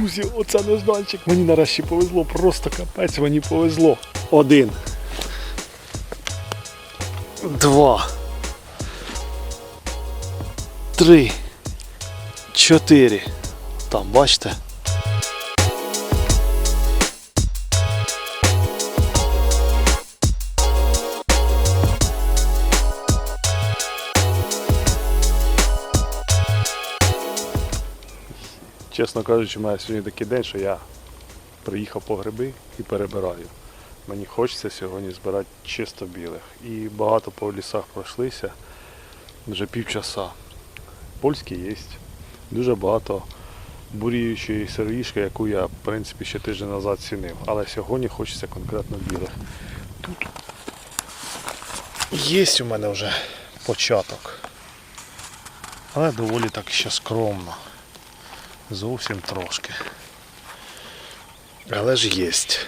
Друзі, оце нежданчик. Мені нарешті повезло, просто капець, мені повезло. Один. Два. Три. Чотири. Там, бачите? Чесно кажучи, мене сьогодні такий день, що я приїхав по гриби і перебираю. Мені хочеться сьогодні збирати чисто білих. І багато по лісах пройшлися вже півчаса. Польські є. Дуже багато буріючої сироїшки, яку я в принципі ще тиждень назад цінив. Але сьогодні хочеться конкретно білих. Тут є у мене вже початок. Але доволі так ще скромно. Зовсім трошки. Але ж єсть.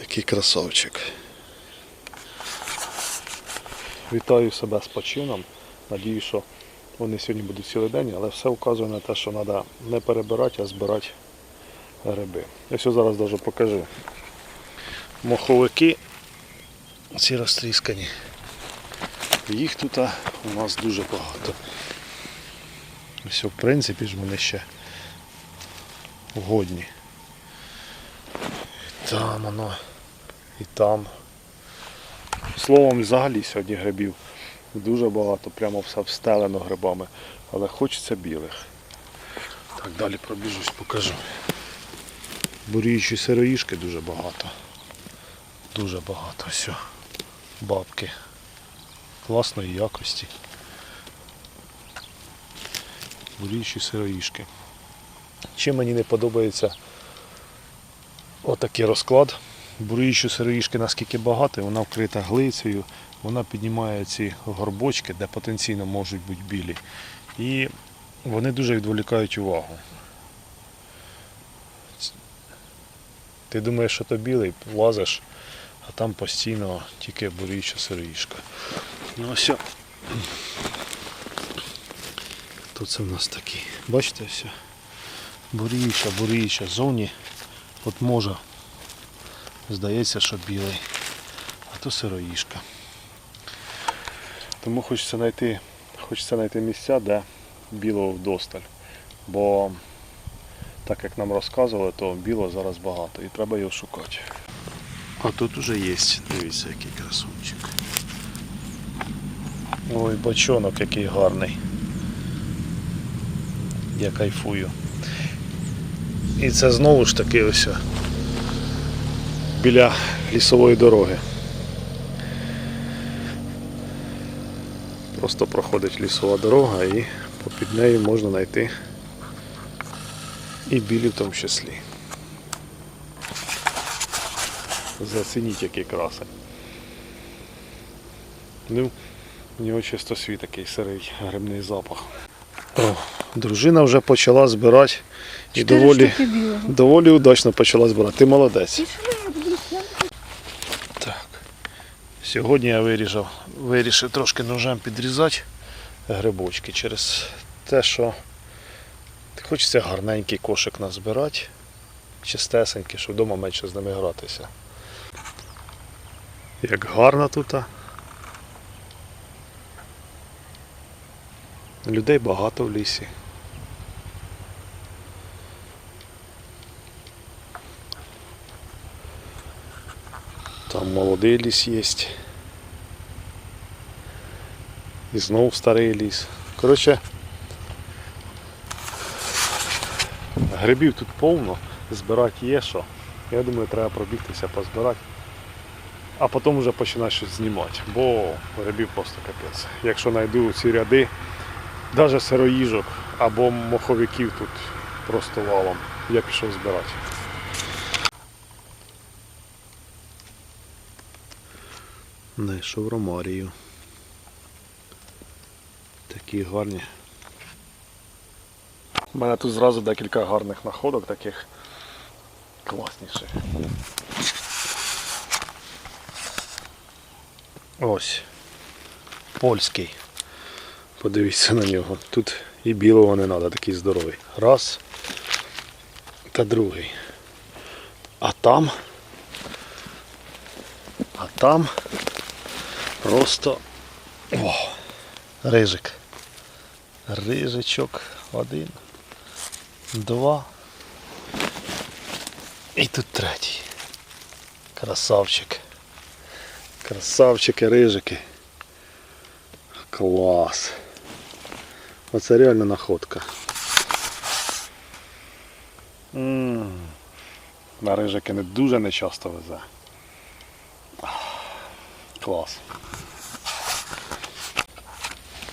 Який красавчик. Вітаю себе з почином. Надію, що вони сьогодні будуть цілий день, але все вказує на те, що треба не перебирати, а збирати гриби. Я все зараз навіть покажу. Моховики ці розтріскані. Їх тут у нас дуже багато. Ось, в принципі ж вони ще годні. Там воно, і там. Словом, взагалі сьогодні грибів дуже багато, прямо все встелено грибами. Але хочеться білих. Так, далі пробіжусь, покажу. Буріючі сироїшки дуже багато. Дуже багато. Все. Бабки класної якості. Буріші сироїшки. Чим мені не подобається отакий розклад. Буріші сироїшки наскільки багато, вона вкрита глицею, вона піднімає ці горбочки, де потенційно можуть бути білі. І вони дуже відволікають увагу. Ти думаєш, що то білий, лазиш, а там постійно тільки буріюча сироїшка. Ну ось. Тут це в нас такі. Бачите все? Буріюча, буріюча. Зовні от може здається, що білий. А то сироїшка. Тому хочеться знайти, хочеться знайти місця, де білого вдосталь. Бо так як нам розказували, то білого зараз багато і треба його шукати. А тут уже є, дивіться, який красунчик. Ой, бочонок який гарний. Я кайфую. І це знову ж таки ось біля лісової дороги. Просто проходить лісова дорога і попід нею можна знайти і білі в тому числі. Зацініть який красень. Ну, у нього чисто свій такий сирий грибний запах. О, дружина вже почала збирати і доволі, доволі удачно почала збирати. Ти молодець. Так. Сьогодні я вирішив, вирішив трошки ножем підрізати грибочки через те, що хочеться гарненький кошик назбирати, чистесенький, щоб вдома менше з ними гратися. Як гарно тут. Людей багато в лісі. Там молодий ліс є. І знову старий ліс. Коротше, грибів тут повно, збирати є що. Я думаю, треба пробігтися, позбирати. А потім вже починати щось знімати, бо грибів просто капець. Якщо знайду ці ряди, навіть сироїжок або моховиків тут просто валом, я пішов збирати. Знайшов ромарію. Такі гарні. У мене тут зразу декілька гарних находок таких класніших. Ось. Польський. Подивіться на нього. Тут і білого не треба, такий здоровий. Раз. Та другий. А там. А там просто. О, рижик. Рижичок. Один. Два. І тут третій. Красавчик. Красавчики, рижики. Клас. Оце реально находка. На рижики не дуже не часто везе. Клас.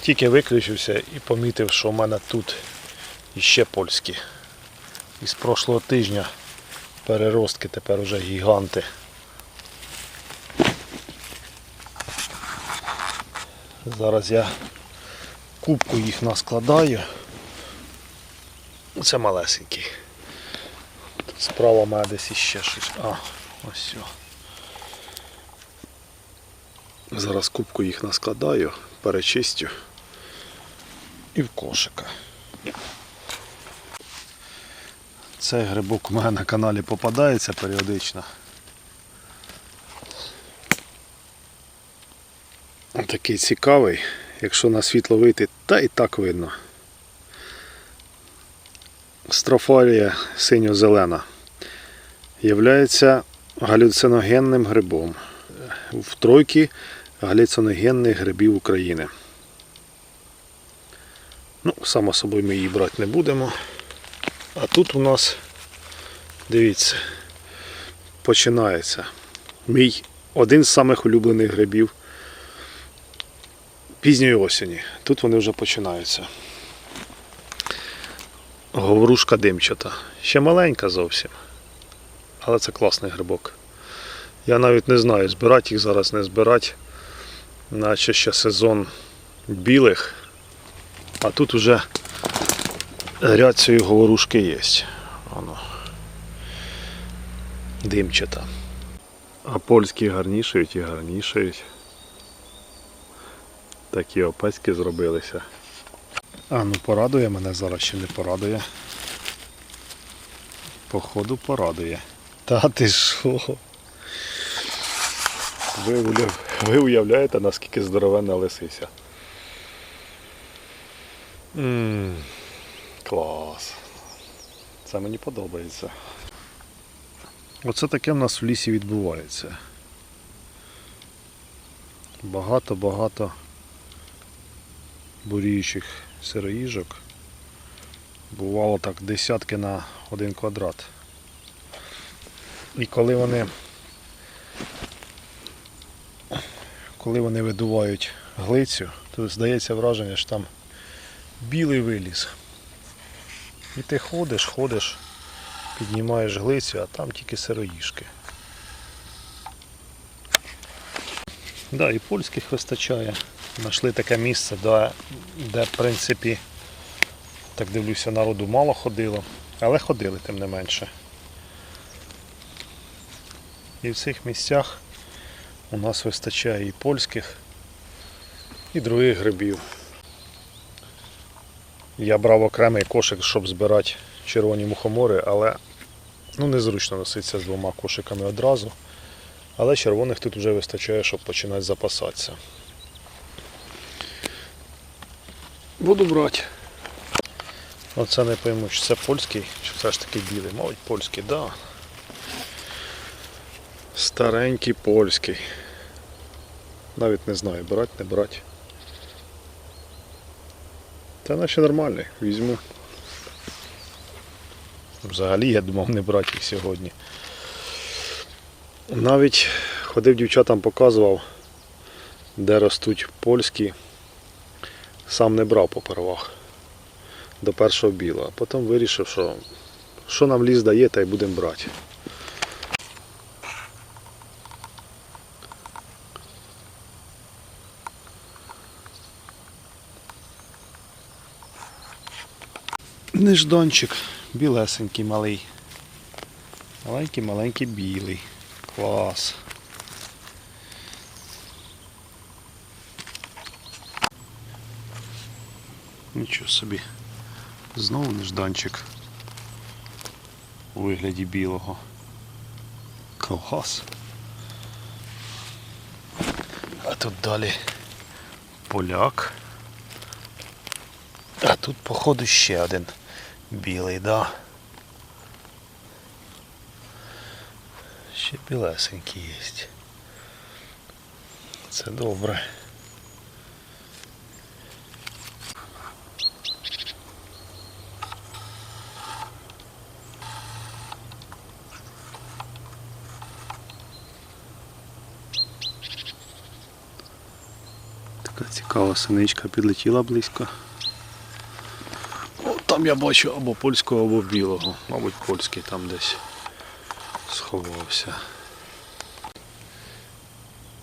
Тільки виключився і помітив, що в мене тут іще польські. Із прошлого тижня переростки тепер уже гіганти. Зараз я кубку їх наскладаю. Це малесенький. Справа мене десь іще щось. А, ось все. Зараз кубку їх наскладаю, перечистю і в кошика. Цей грибок у мене на каналі попадається періодично. Такий цікавий, якщо на світло вийти, та і так видно. Строфалія синьо-зелена являється галюциногенним грибом в тройці галюциногенних грибів України. Ну, само собою ми її брати не будемо. А тут у нас, дивіться, починається мій один з самих улюблених грибів пізньої осені. Тут вони вже починаються. Говорушка димчата. Ще маленька зовсім. Але це класний грибок. Я навіть не знаю, збирати їх зараз не збирати. Наче ще сезон білих. А тут вже ряд цієї говорушки є. Воно. Димчата. А польські гарнішають і гарнішають. Такі опеськи зробилися. А ну порадує мене зараз ще не порадує. Походу порадує. Та ти що? Ви, уяв- ви уявляєте, наскільки здоровенна лисиця. Ммм, клас. Це мені подобається. Оце таке в нас в лісі відбувається. Багато-багато буріючих сироїжок. Бувало так десятки на один квадрат. І коли вони коли вони видувають глицю, то здається враження, що там білий виліз. І ти ходиш, ходиш, піднімаєш глицю, а там тільки сироїжки. Да, і польських вистачає. Знайшли таке місце, де, де в принципі, так дивлюся, народу мало ходило, але ходили тим не менше. І в цих місцях у нас вистачає і польських, і других грибів. Я брав окремий кошик, щоб збирати червоні мухомори, але ну, незручно носитися з двома кошиками одразу. Але червоних тут вже вистачає, щоб починати запасатися. Буду брати. Оце не пойму, чи це польський, чи все ж таки білий. Мабуть, польський, так. Да. Старенький польський. Навіть не знаю, брати, не брати. Та наче нормальний, візьму. Взагалі я думав не брати їх сьогодні. Навіть ходив дівчатам, показував, де ростуть польські. Сам не брав попервах до першого біла. Потім вирішив, що що нам ліс дає, та й будемо брати. Неждончик, білесенький малий. Маленький, маленький білий. Клас. Нічого собі. Знову нежданчик. У вигляді білого. Колгас. А тут далі поляк. А тут, походу, ще один білий, да. Ще білесенький є. Це добре. Така синичка підлетіла близько. О, там я бачу або польського, або білого. Мабуть, польський там десь сховався.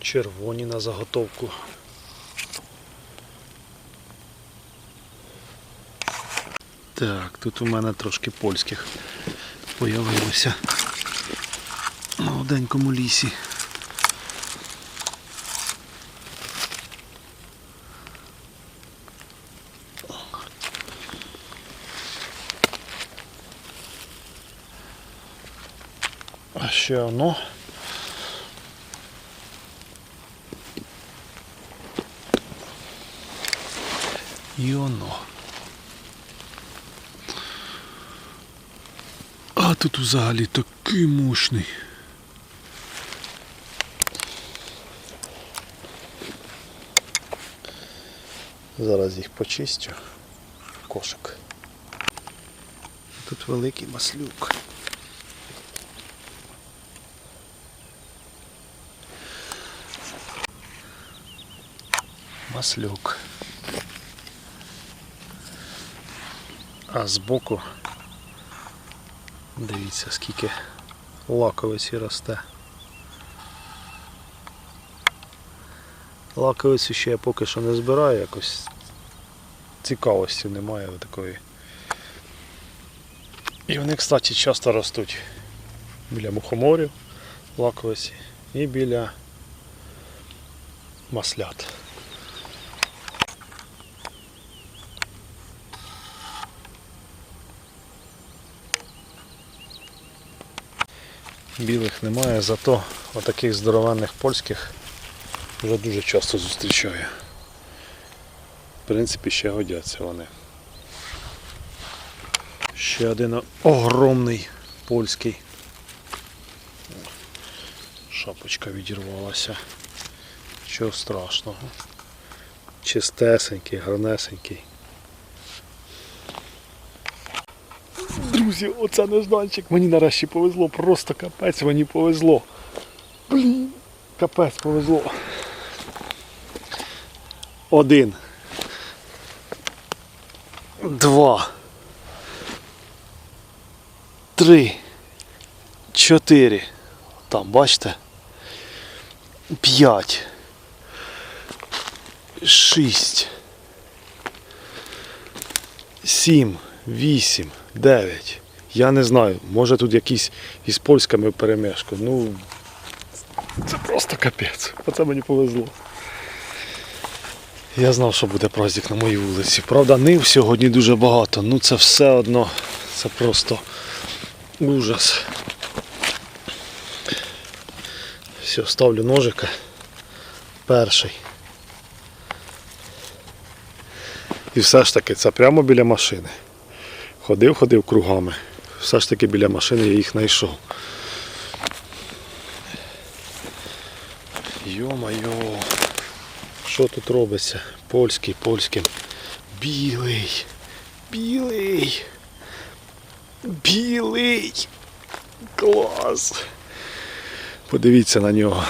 Червоні на заготовку. Так, тут у мене трошки польських появилося в молоденькому лісі. А ще воно. І воно. А тут взагалі такий мощний. Зараз їх почистю. Кошик. Тут великий маслюк. Маслюк. А збоку дивіться скільки лаковиці росте. Лаковицю ще я поки що не збираю, якось цікавості немає такої. І вони, кстати, часто ростуть біля мухоморів, лаковиці і біля маслят. Білих немає, зато отаких здоровенних польських вже дуже часто зустрічаю. В принципі, ще годяться вони. Ще один огромний польський. Шапочка відірвалася. Чого страшного. Чистесенький, гарнесенький. Друзі, оце нежданчик. Мені нарешті повезло, просто капець мені повезло. Блін, капець повезло. Один. Два. Три. Чотири. Там, бачите? П'ять. Шість. Сім. Вісім. Дев'ять. Я не знаю, може тут якісь із польськами перемешку. Ну це просто капець. Оце мені повезло. Я знав, що буде праздник на моїй вулиці. Правда, нив сьогодні дуже багато, ну це все одно, це просто ужас. Все, ставлю ножика. Перший. І все ж таки це прямо біля машини. Ходив, ходив кругами. Все ж таки біля машини я їх знайшов. Йо-майо. Що тут робиться? Польський, польським. Білий. Білий. Білий. Клас. Подивіться на нього.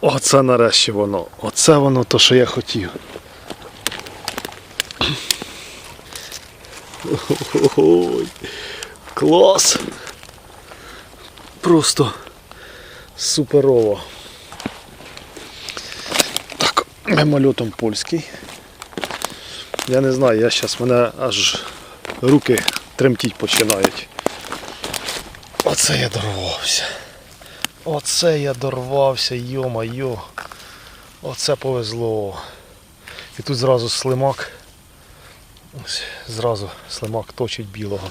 Оце нарешті воно. Оце воно то, що я хотів. Ой, клас. Просто суперово. Так, мимольотом польський. Я не знаю, я зараз мене аж руки тремтіть починають. Оце я дорвався. Оце я дорвався, йо-майо. Оце повезло. І тут зразу слимак. Ось, зразу слимак точить білого.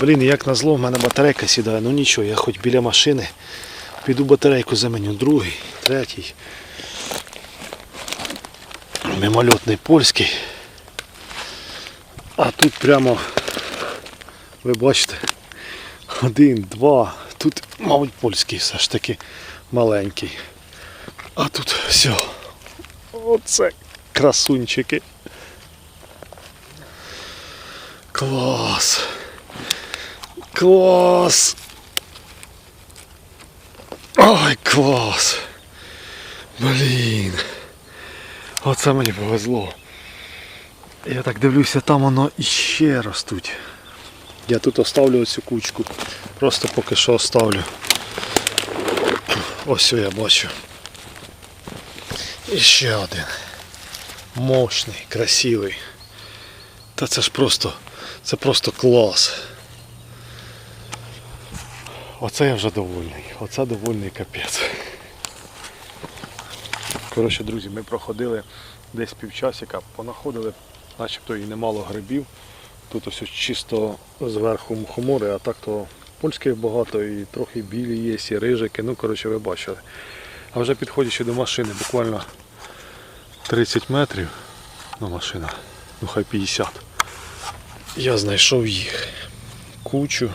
Блін, як назло, в мене батарейка сідає. Ну нічого, я хоч біля машини піду батарейку заменю. Другий, третій. Мимольотний польський. А тут прямо, ви бачите, один, два. Тут, мабуть, польський все ж таки маленький. А тут все. Оце красунчики. Клас. Клас. Ой, клас. Блін. Оце мені повезло. Я так дивлюся, там воно іще ростуть. Я тут оставлю оцю кучку. Просто поки що оставлю. Ось я бачу. І ще один. Мощний, красивий. Та це ж просто, це просто клас. Оце я вже довольний. Оце довольний капець. Коротше, друзі, ми проходили десь півчасика, понаходили, начебто і немало грибів. Тут ось чисто зверху мухомори, а так то польських багато і трохи білі є, і рижики. Ну, коротше, ви бачили. А вже підходячи до машини, буквально 30 метрів. Ну, машина, ну хай 50. Я знайшов їх. Кучу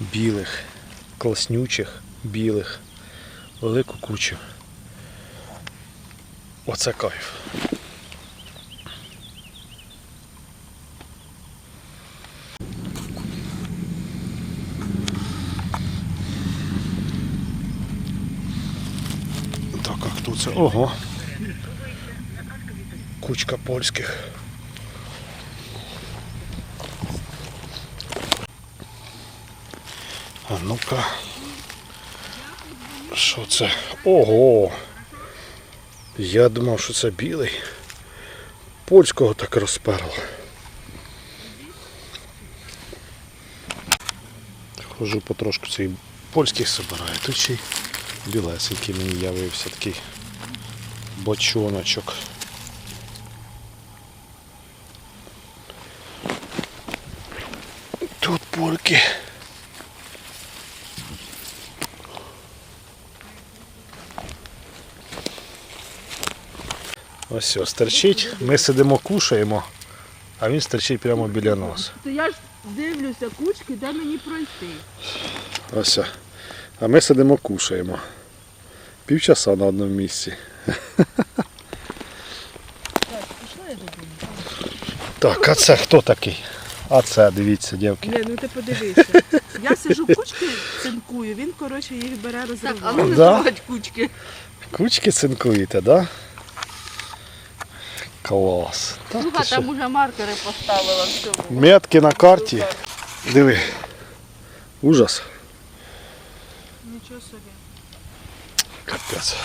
білих, класнючих, білих, велику кучу. Оце кайф. Так, а хто це? Ого. Кучка польських. А ну-ка. Що це? Ого! Я думав, що це білий. Польського так розперло. Хожу потрошку цей польських собираю. Тут ще й білесенький мені явився такий бочоночок. Тут польки. Ось все, стерчить. Ми сидимо, кушаємо, а він стерчить прямо біля нас. То я ж дивлюся кучки, де мені пройти. Ось. А ми сидимо, кушаємо. Півчаса на одному місці. Так, а це хто такий? А це, дивіться, дівки. Ні, ну ти подивися. Я сижу кучки цинкую, він, коротше, їх бере Так, а розриває. ну Да? називати кучки. Кучки цинкуєте, да? Клас. Так, Слуха, там уже маркери поставила в цьому. Метки на карті. Диви. Ужас. Нічого собі. Капець.